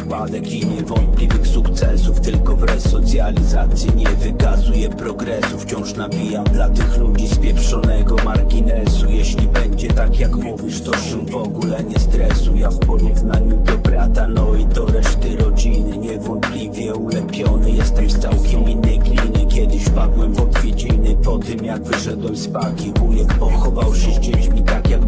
przypadek i niewątpliwych sukcesów. Tylko w resocjalizacji nie wykazuję progresu. Wciąż nabijam dla tych ludzi spieprzonego marginesu. Jeśli będzie tak jak mówisz, to się w ogóle nie stresu Ja w porównaniu do brata, no i do reszty rodziny Niewątpliwie ulepiony. Jestem z całkiem innej gliny. Kiedyś wpadłem w odwiedziny po tym jak wyszedłem z paki. Wujek pochował się z dziećmi tak jak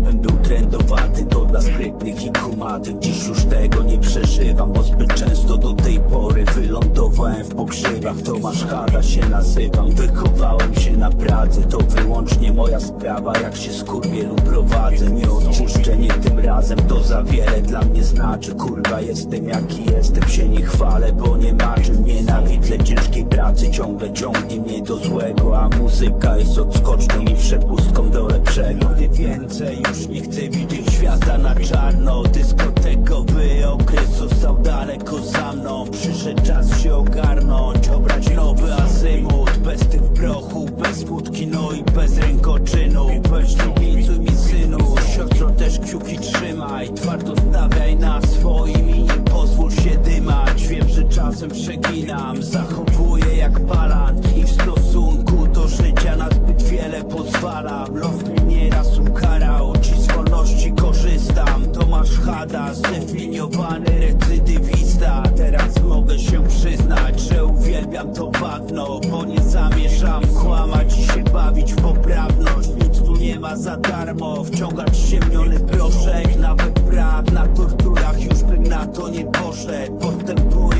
był trendowaty To dla sprytnych i kumatych Dziś już tego nie przeżywam Bo zbyt często do tej pory wylądowałem w pokrzywach. Tomasz Hada się nazywam Wychowałem się na Pradze. To wyłącznie moja sprawa Jak się skurwielu prowadzę. Nie odpuszczę nie tym razem To za wiele dla mnie znaczy. Kurwa jestem jaki jestem Się nie chwalę bo nie Nienawidzę pracy Ciągle ciągnie mnie do złego A muzyka jest odskocznią i przepustką do lepszego. Gdy więcej już nie chcę widzieć świata na czarno Dyskotekowy okres został daleko za mną. Przyszedł czas się ogarnąć Obrać nowy azymut. Bez tych prochu, bez wódki No i bez rękoczynu bagno Bo nie zamierzam kłamać i się bawić w poprawność. Nic tu nie ma za darmo Wciągać ściemniony proszek. Nawet brat na torturach już bym na to nie poszedł. Postępuję